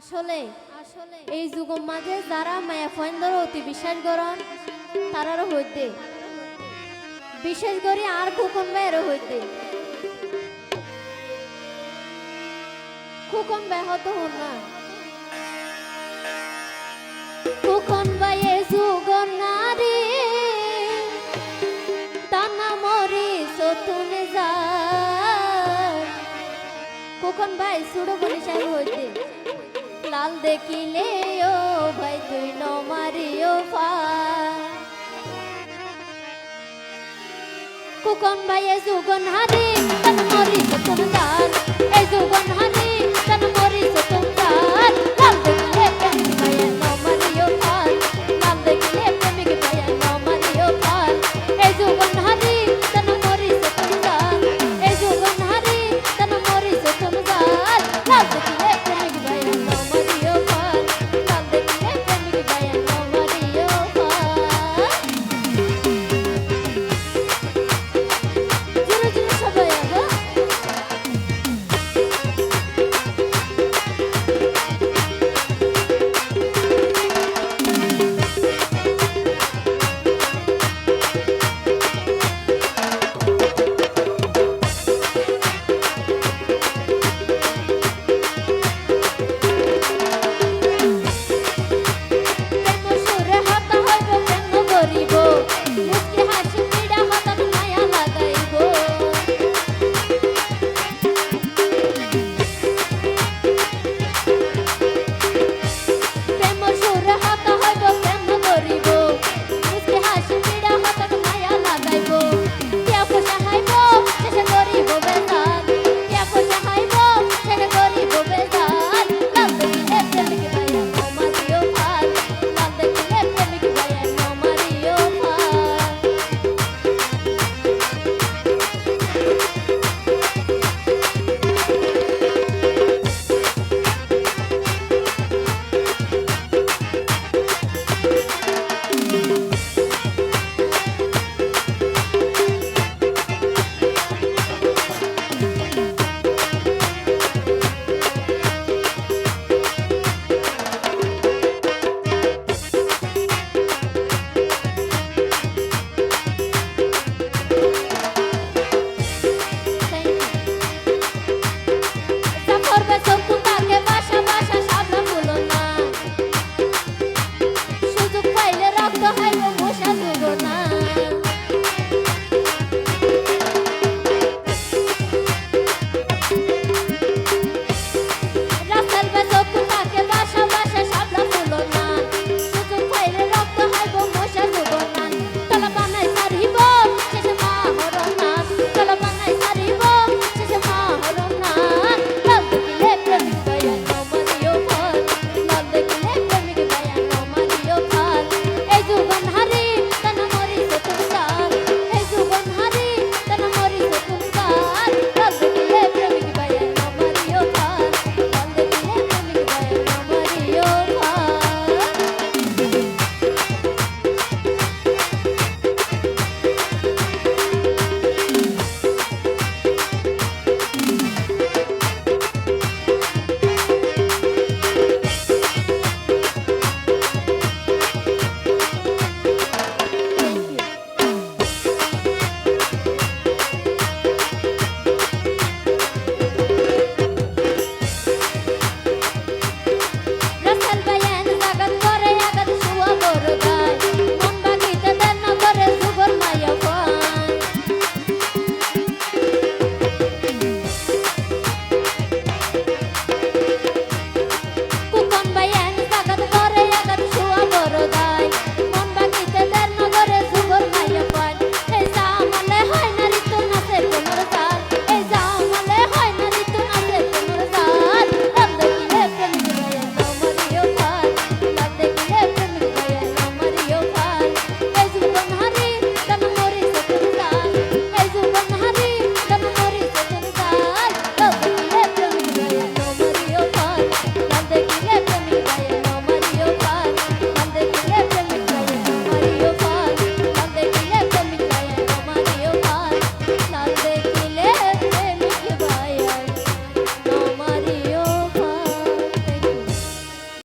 আসলে আসলে এই যুগম মাঝে যারা মায়া ফয়েন্দর অতি বিশ্বাস করন তারারও হইতে। বিশেষ করে আর খুকন ভাইয়েরও হইতে। খুকন ভাই হতো হন না। খুকন ভাইয়ে যুগন নারী টানা মরি সতুনে যায় কখন ভাই সুড়ো বলিশাই হইতে। চাল দেখিলে ও ভাই তুই নমারিও পা কুকন ভাই, এ যুগন হারি তন মরি কুকন এ যুগন হারি